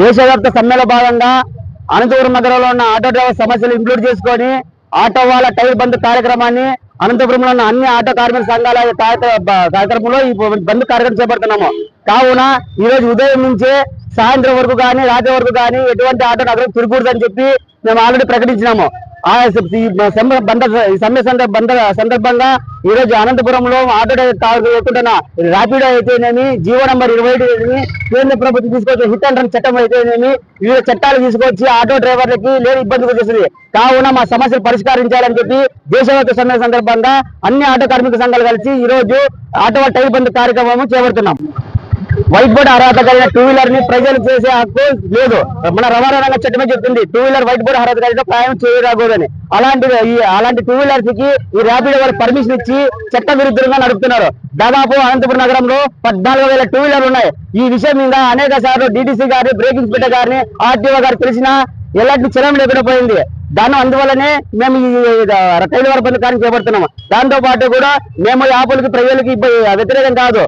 దేశవ్యాప్త సమ్మెలో భాగంగా అనంతపురం నగరంలో ఉన్న ఆటో డ్రైవర్ సమస్యలు ఇంక్లూడ్ చేసుకొని ఆటో వాళ్ళ టైర్ బంద్ కార్యక్రమాన్ని అనంతపురంలో ఉన్న అన్ని ఆటో కార్మిక సంఘాల కార్యక్రమంలో ఈ బంద్ కార్యక్రమం చేపడుతున్నాము. కావున ఈ రోజు ఉదయం నుంచే సాయంత్రం వరకు కానీ రాత్రి వరకు కానీ ఎటువంటి ఆటో నగరం తిరగకూడదని చెప్పి మేము ఆల్రెడీ ప్రకటించినాము. సమ్మె బంద ఈ సమ్మె బంద సందర్భంగా ఈ రోజు అనంతపురంలో ఆటో ఎక్కుంటున్న ర్యాపిడో అయితేనేమి జీవో నంబర్ ఇరవై ఐదు కేంద్ర ప్రభుత్వం తీసుకొచ్చిన హిట్ అండ్ రన్ చట్టం అయితేనేమి వివిధ చట్టాలు తీసుకొచ్చి ఆటో డ్రైవర్లకి లేని ఇబ్బందులు చేస్తుంది కావున మా సమస్యలు పరిష్కరించాలని చెప్పి దేశవ్యాప్త సమ్మె సందర్భంగా అన్ని ఆటో కార్మిక సంఘాలు కలిసి ఈ రోజు ఆటో టైర్ బంద్ కార్యక్రమం చేపడుతున్నాం. వైట్ బోర్డ్ అర్హత కలిగిన టూ వీలర్ని ప్రజలు చేసే హక్కు లేదు. మన రవాణా రంగ చట్టమే చెప్తుంది. టూ వీలర్ వైట్ బోర్డ్ అర్హత కలిగిన ప్రయాణం చేయరాకూడదని. అలాంటి అలాంటి టూ వీలర్స్కి ఈ ర్యాపిడ్ వాళ్ళు పర్మిషన్ ఇచ్చి చట్ట విరుద్ధంగా నడుపుతున్నారు. దాదాపు అనంతపురం నగరంలో పద్నాలుగు వేల టూ వీలర్లు ఉన్నాయి. ఈ విషయం మీద అనేక సార్లు డిటిసి గారిని బ్రేకింగ్ ఇన్స్పెక్టర్ గారిని ఆర్టీఓ గారు తెలిసినా ఎలాంటి చలం లేకుండా పోయింది. దాని అందువల్లనే మేము ఈ రైలు వారి కార్యం చేపడుతున్నాము. దాంతో పాటు కూడా మేము యాపులకి ప్రజలకి వ్యతిరేకం కాదు.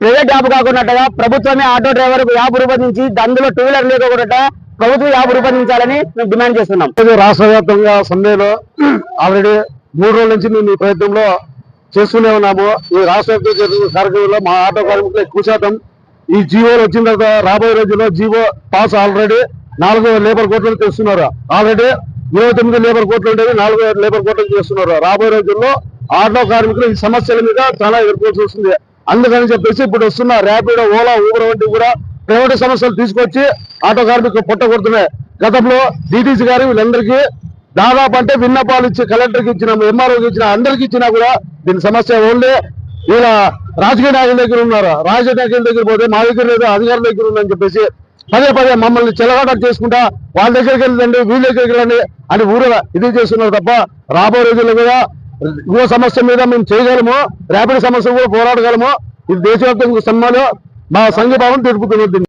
ప్రైవేట్ యాప్ కాకుండా ప్రభుత్వమే ఆటో డ్రైవర్ యాప్ రూపొందించి అందులో టూ వీలర్ లేకుండా ప్రభుత్వం యాప్ రూపొందించాలని మేము డిమాండ్ చేస్తున్నాం. రాష్ట్ర వ్యాప్తంగా సమ్మెలో ఆల్రెడీ మూడు రోజుల నుంచి మేము ఈ ప్రయత్నంలో చేస్తూనే ఉన్నాము. ఈ రాష్ట్ర వ్యాప్తంగా జరుగుతున్న కార్యక్రమంలో మా ఆటో కార్మికులు ఎక్కువ శాతం ఈ జీవోలు వచ్చిన తర్వాత రాబోయే రోజుల్లో జీవో పాస్ ఆల్రెడీ నాలుగు లేబర్ కోట్లు తెస్తున్నారు. ఆల్రెడీ ఇరవై తొమ్మిది లేబర్ కోట్లు ఉండేవి నాలుగు లేబర్ కోట్లు చేస్తున్నారు. రాబోయే రోజుల్లో ఆటో కార్మికులు ఈ సమస్యల మీద చాలా ఎదుర్కోవాల్సి వస్తుంది. అందుకని చెప్పేసి ఇప్పుడు వస్తున్న ర్యాపిడో ఓలా ఊబర్ వంటి కూడా ప్రైవేట్ సమస్యలు తీసుకొచ్చి ఆటో కార్మికులు కొట్టగొడుతున్నాయి గతంలో డిటిసి గారు వీళ్ళందరికీ దాదాపు అంటే విన్నపాలు ఇచ్చి కలెక్టర్కి ఇచ్చిన ఎంఆర్ఓకి ఇచ్చిన అందరికి ఇచ్చినా కూడా దీని సమస్య ఓన్లీ వీళ్ళ రాజకీయ నాయకుల దగ్గర ఉన్నారు? రాజకీయ నాయకుల దగ్గర పోతే మా దగ్గర లేదు అధికారుల దగ్గర ఉందని చెప్పేసి పదే పదే మమ్మల్ని చెలగాట చేసుకుంటా వాళ్ళ దగ్గరికి వెళ్ళండి వీళ్ళ దగ్గరికి వెళ్ళండి అని ఊరు ఇది చేస్తున్నారు తప్ప రాబోయే రోజుల్లో కూడా యువ సమస్య మీద మేము చేయగలము ర్యాపిడ్ సమస్య కూడా పోరాడగలము. ఇది దేశవ్యాప్తంగా సమ్మాలో మా సంఘీభావం తెలుపుతున్నది.